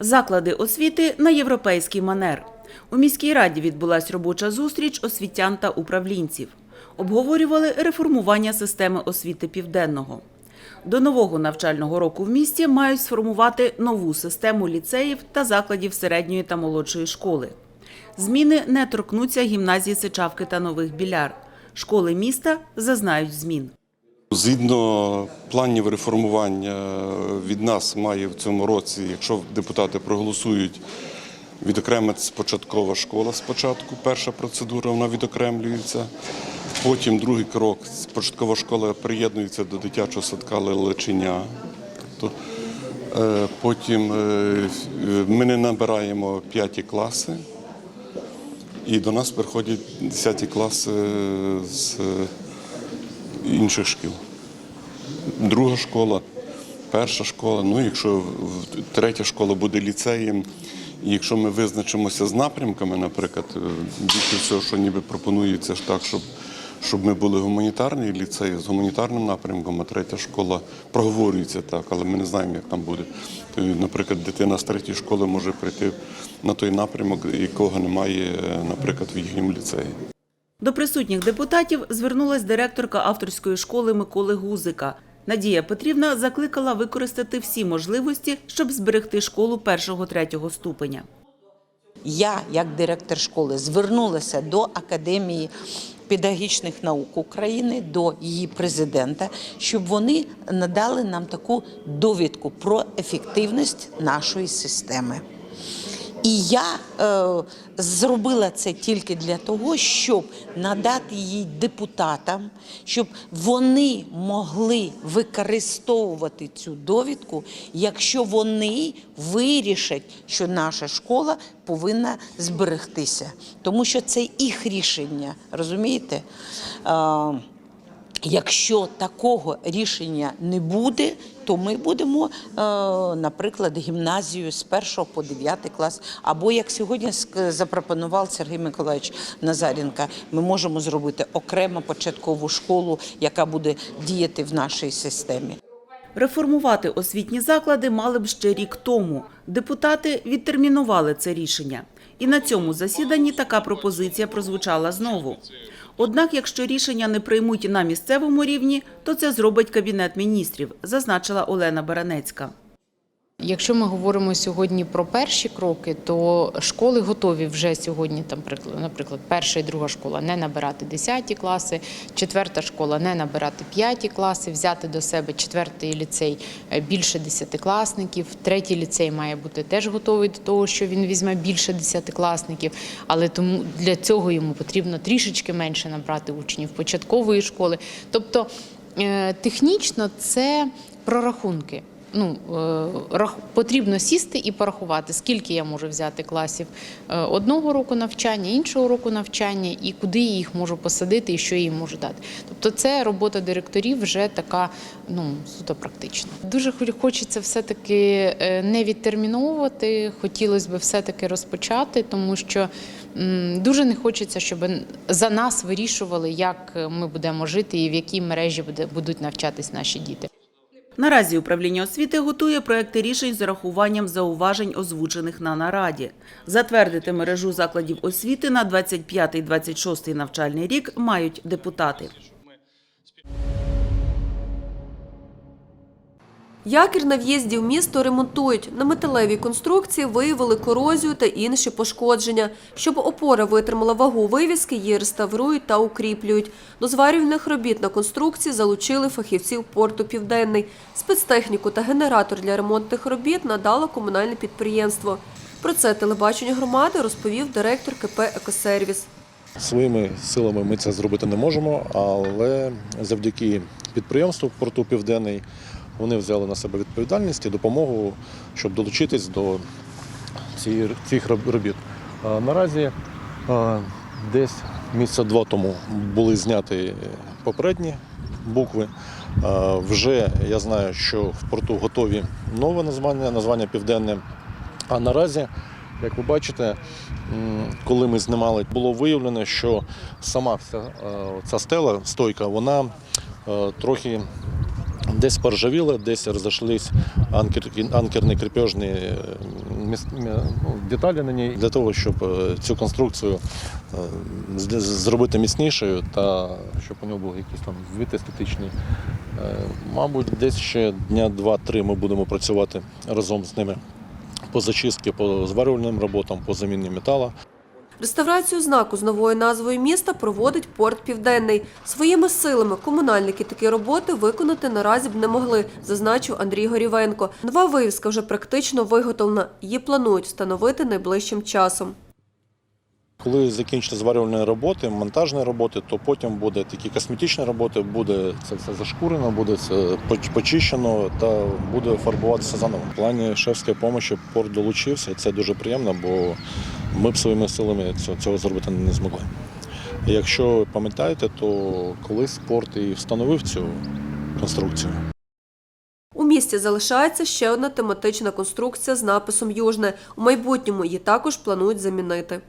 Заклади освіти на європейський манер. У міській раді відбулась робоча зустріч освітян та управлінців. Обговорювали реформування системи освіти південного. До нового навчального року в місті мають сформувати нову систему ліцеїв та закладів середньої та молодшої школи. Зміни не торкнуться гімназії Сичавки та Нових Біляр. Школи міста зазнають змін. Згідно планів реформування від нас має в цьому році, якщо депутати проголосують, відокремитися початкова школа спочатку. Перша процедура вона відокремлюється. Потім другий крок початкова школа приєднується до дитячого садка Лелеченя. Тобто, е, Потім е, ми не набираємо п'яті класи, і до нас приходять 10 класи з інших шкіл. Друга школа, перша школа. Ну, якщо третя школа буде ліцеєм, і якщо ми визначимося з напрямками, наприклад, е, більше всього, що ніби пропонується ж так, щоб, щоб ми були гуманітарний ліцей з гуманітарним напрямком, а третя школа проговорюється так, але ми не знаємо, як там буде. Наприклад, дитина з третьої школи може прийти на той напрямок, якого немає, е, наприклад, в їхньому ліцеї. До присутніх депутатів звернулась директорка авторської школи Миколи Гузика. Надія Петрівна закликала використати всі можливості, щоб зберегти школу першого-третього ступеня. Я, як директор школи, звернулася до Академії педагогічних наук України, до її президента, щоб вони надали нам таку довідку про ефективність нашої системи. І я е, зробила це тільки для того, щоб надати їй депутатам, щоб вони могли використовувати цю довідку, якщо вони вирішать, що наша школа повинна зберегтися, тому що це їх рішення, розумієте? Е, Якщо такого рішення не буде, то ми будемо, е, наприклад, гімназію з 1 по 9 клас. Або як сьогодні запропонував Сергій Миколаївич Назаренко, ми можемо зробити окремо початкову школу, яка буде діяти в нашій системі. Реформувати освітні заклади мали б ще рік тому. Депутати відтермінували це рішення. І на цьому засіданні така пропозиція прозвучала знову. Однак, якщо рішення не приймуть на місцевому рівні, то це зробить Кабінет міністрів, зазначила Олена Баранецька. Якщо ми говоримо сьогодні про перші кроки, то школи готові вже сьогодні, там приклад- наприклад, перша і друга школа не набирати 10 класи, четверта школа не набирати 5 класи, взяти до себе четвертий ліцей е, більше 10-класників, третій ліцей має бути теж готовий до того, що він візьме більше 10-класників, але тому для цього йому потрібно трішечки менше набрати учнів початкової школи. Тобто е, технічно це прорахунки ну, е, потрібно сісти і порахувати, скільки я можу взяти класів е, одного року навчання, іншого року навчання, і куди я їх можу посадити, і що я їм можу дати. Тобто, це робота директорів вже така ну, суто практична. Дуже хочеться все-таки е, не відтерміновувати, хотілося б все-таки розпочати, тому що дуже не хочеться, щоб за нас вирішували, як ми будемо жити і в якій мережі будуть навчатись наші діти. Наразі управління освіти готує проекти рішень з урахуванням зауважень, озвучених на нараді. Затвердити мережу закладів освіти на 25-26 навчальний рік мають депутати. Якір на в'їзді в місто ремонтують. На металевій конструкції виявили корозію та інші пошкодження. Щоб опора витримала вагу вивіски, її реставрують та укріплюють. До зварювальних робіт на конструкції залучили фахівців порту Південний. Спецтехніку та генератор для ремонтних робіт надало комунальне підприємство. Про це телебачення громади розповів директор КП «Екосервіс». Своїми силами ми це зробити не можемо, але завдяки підприємству порту Південний вони взяли на себе відповідальність і допомогу, щоб долучитись до цих робіт. Наразі десь місяця два тому були зняті попередні букви. Вже я знаю, що в порту готові нове названня, названня Південне. А наразі, як ви бачите, коли ми знімали, було виявлено, що сама вся ця стела, стойка, вона трохи десь поржавіла, десь розійшлись анкер, анкерні кріпежні е, ну, деталі на ній для того, щоб е, цю конструкцію е, зробити міцнішою та щоб у нього був якийсь там вид естетичний. Мабуть, десь ще дня два-три ми будемо працювати разом з ними по зачистці, по зварювальним роботам, по заміні металу. Реставрацію знаку з новою назвою міста проводить порт Південний. Своїми силами комунальники такі роботи виконати наразі б не могли, зазначив Андрій Горівенко. Нова вивіска вже практично виготовлена. Її планують встановити найближчим часом. Коли закінчаться зварювальні роботи, монтажні роботи, то потім буде такі косметичні роботи, буде це все зашкурено, буде це почищено та буде фарбуватися заново. В плані шефської допомоги порт долучився, це дуже приємно, бо ми б своїми силами цього, зробити не змогли. Якщо пам'ятаєте, то колись порт і встановив цю конструкцію. У місті залишається ще одна тематична конструкція з написом Южне. У майбутньому її також планують замінити.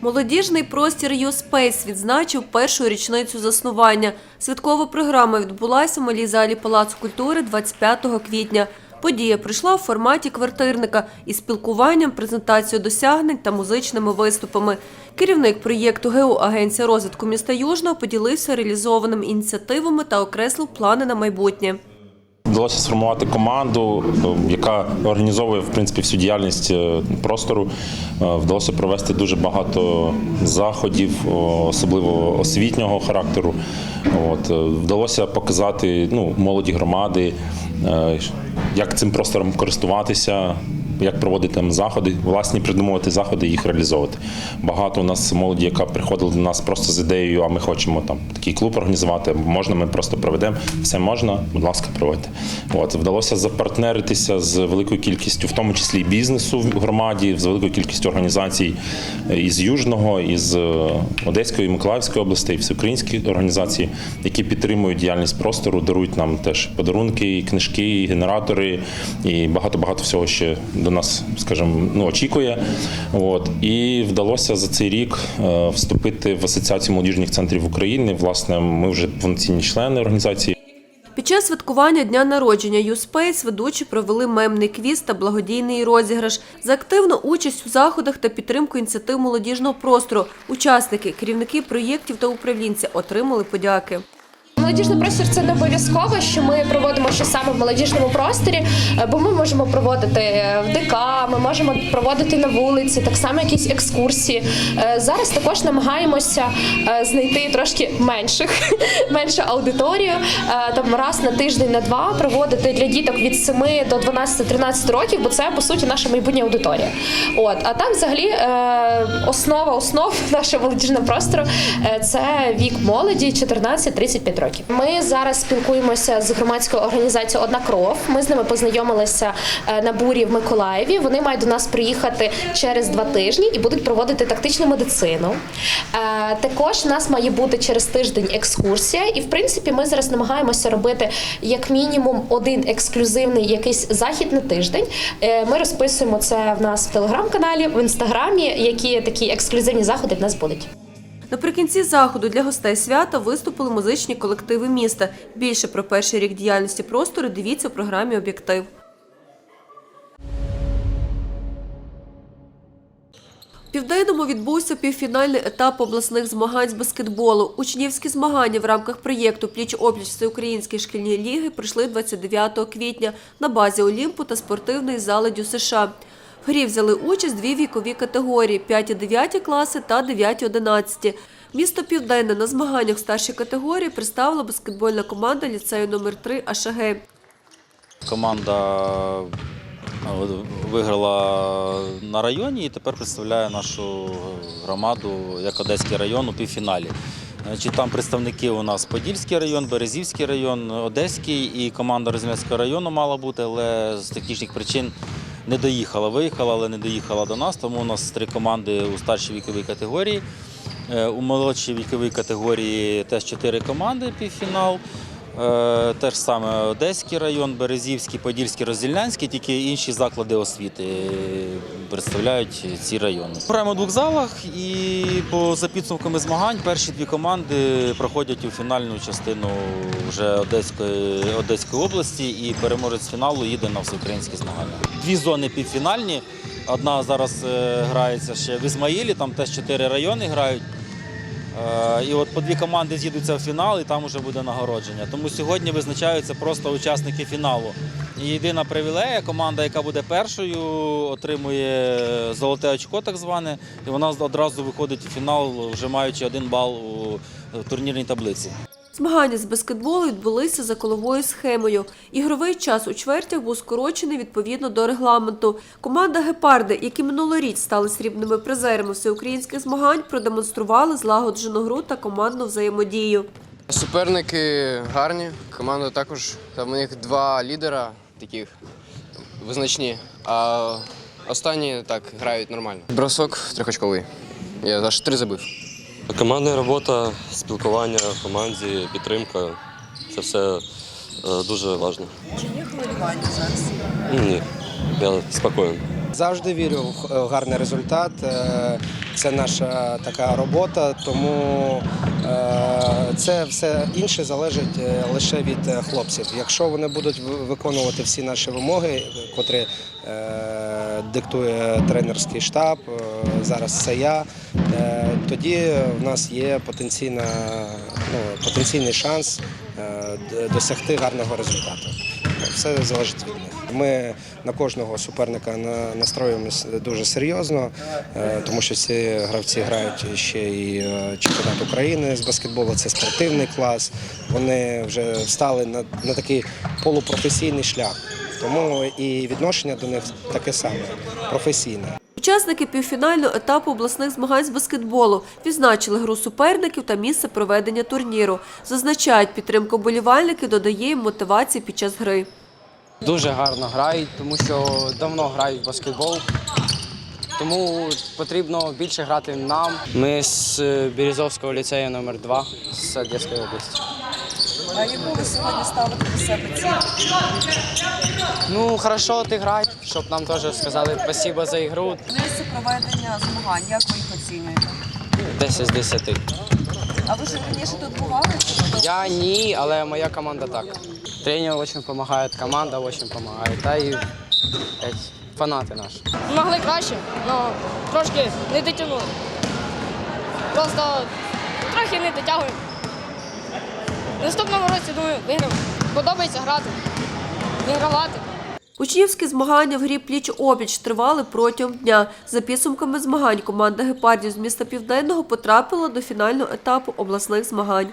Молодіжний простір «Юспейс» відзначив першу річницю заснування. Святкова програма відбулася в малій залі Палацу культури 25 квітня. Подія пройшла в форматі квартирника із спілкуванням, презентацією досягнень та музичними виступами. Керівник проєкту ГЕО Агенція розвитку міста Южного поділився реалізованими ініціативами та окреслив плани на майбутнє. Вдалося сформувати команду, е, яка організовує в принципі всю діяльність е, простору. Е, Вдалося провести дуже багато заходів, особливо освітнього характеру. От е, вдалося показати ну, молоді громади, як цим простором користуватися. Як проводити там заходи, власні придумувати заходи, їх реалізовувати. Багато у нас молоді, яка приходила до нас просто з ідеєю, а ми хочемо там такий клуб організувати. Можна, ми просто проведемо. Все можна, будь ласка, проводьте. От вдалося запартнеритися з великою кількістю, в тому числі і бізнесу в громаді, з великою кількістю організацій із Южного, із е, Одеської, Миколаївської областей, всеукраїнські організації, які підтримують діяльність простору, дарують нам теж подарунки, і книжки, і генератори, і багато багато всього ще до нас, скажімо, ну очікує. От і вдалося за цей рік е, вступити в асоціацію молодіжних центрів України. Власне, ми вже повноцінні члени організації. Під час святкування дня народження «Юспейс» ведучі провели мемний квіз та благодійний розіграш. За активну участь у заходах та підтримку ініціатив молодіжного простору учасники, керівники проєктів та управлінці отримали подяки. Молодіжний простір це не обов'язково, що ми проводимо щось саме в молодіжному просторі, е, бо ми можемо проводити в ДК, ми можемо проводити на вулиці, так само якісь екскурсії. Е, Зараз також намагаємося е, знайти трошки менших, меншу аудиторію, е, там раз на тиждень, на два проводити для діток від 7 до 12-13 років, бо це по суті наша майбутня аудиторія. От а так, взагалі, е, основа основ нашого молодіжного простору е, це вік молоді 14-35 років. Ми зараз спілкуємося з громадською організацією Одна кров. Ми з ними познайомилися е, на бурі в Миколаєві. Вони мають до нас приїхати через два тижні і будуть проводити тактичну медицину. Е, Також у нас має бути через тиждень екскурсія, і в принципі ми зараз намагаємося робити як мінімум один ексклюзивний якийсь захід на тиждень. Е, Ми розписуємо це в нас в телеграм-каналі, в інстаграмі, які такі ексклюзивні заходи в нас будуть. Наприкінці заходу для гостей свята виступили музичні колективи міста. Більше про перший рік діяльності простору дивіться в програмі Об'єктив. В Південному відбувся півфінальний етап обласних змагань з баскетболу. Учнівські змагання в рамках проєкту Пліч-опліч Всеукраїнської шкільні ліги пройшли 29 квітня на базі Олімпу та спортивної зали ДЮСШ. США. В грі взяли участь дві вікові категорії – 5-9 класи та 9-11. Місто Південне на змаганнях старшій категорії представила баскетбольна команда ліцею номер 3 АШГ. Команда е, виграла на районі і тепер представляє нашу громаду як Одеський район у півфіналі. Там представники у нас Подільський район, Березівський район, Одеський і команда Розм'янського району мала бути, але з технічних причин не доїхала. Виїхала, але не доїхала до нас. Тому у нас три команди у старшій віковій категорії. Е, У молодшій віковій категорії теж чотири команди півфінал. Е, Те ж саме Одеський район, Березівський, Подільський, Роздільнянський, тільки інші заклади освіти представляють ці райони. Граємо у двох залах і по за підсумками змагань перші дві команди проходять у фінальну частину вже Одеської, Одеської області і переможець фіналу їде на всеукраїнські змагання. Дві зони півфінальні. Одна зараз е, грається ще в Ізмаїлі, там теж чотири райони грають. Е, І от по дві команди з'їдуться в фінал, і там вже буде нагородження. Тому сьогодні визначаються просто учасники фіналу. І єдина привілея, команда, яка буде першою, отримує золоте очко, так зване, і вона одразу виходить у фінал, вже маючи один бал у турнірній таблиці. Змагання з баскетболу відбулися за коловою схемою. Ігровий час у чвертях був скорочений відповідно до регламенту. Команда Гепарди, які минулоріч стали срібними призерами всеукраїнських змагань, продемонстрували злагоджену гру та командну взаємодію. Суперники гарні, команда також. Там у них два лідера таких визначні, а останні так грають нормально. Бросок трьохочковий. Я аж три забив. Командна робота, спілкування в команді, підтримка це все е, дуже важливо. Чи є хвилювання зараз? Ні, я спокійний. Завжди вірю в гарний результат. Е, Це наша така робота, тому е, це все інше залежить е, лише від е, хлопців. Якщо вони будуть виконувати всі наші вимоги, котрі е, диктує тренерський штаб, е, зараз це я, е, тоді в нас є потенційна, ну, потенційний шанс е, досягти гарного результату. Все залежить від них. Ми на кожного суперника на- настроюємося дуже серйозно, е, тому що ці гравці грають ще і е, чемпіонат України з баскетболу. Це спортивний клас. Вони вже встали на, на такий полупрофесійний шлях. Тому і відношення до них таке саме професійне. Учасники півфінального етапу обласних змагань з баскетболу відзначили гру суперників та місце проведення турніру. Зазначають, підтримка болівальників додає їм мотивації під час гри. Дуже гарно грають, тому що давно грають в баскетбол. Тому потрібно більше грати нам. Ми з Березовського ліцею номер 2 з Одеської області. А яку ви сьогодні ставите до себе ціль? Ну, хорошо ти грай, щоб нам теж сказали спасибо за ігру. Місце проведення змагань, як ви їх оцінюєте? 10 з 10. А ви ж раніше тут бували? Я ні, але моя команда так. Тренер дуже допомагає, команда дуже допомагає. Та і блядь, фанати наші. Могли краще, але трошки не дотягнули. Просто трохи не дотягуємо. В наступному році, думаю, виграємо. Подобається грати, вигравати. Учнівські змагання в грі пліч-опліч тривали протягом дня. За підсумками змагань команда гепардів з міста Південного потрапила до фінального етапу обласних змагань.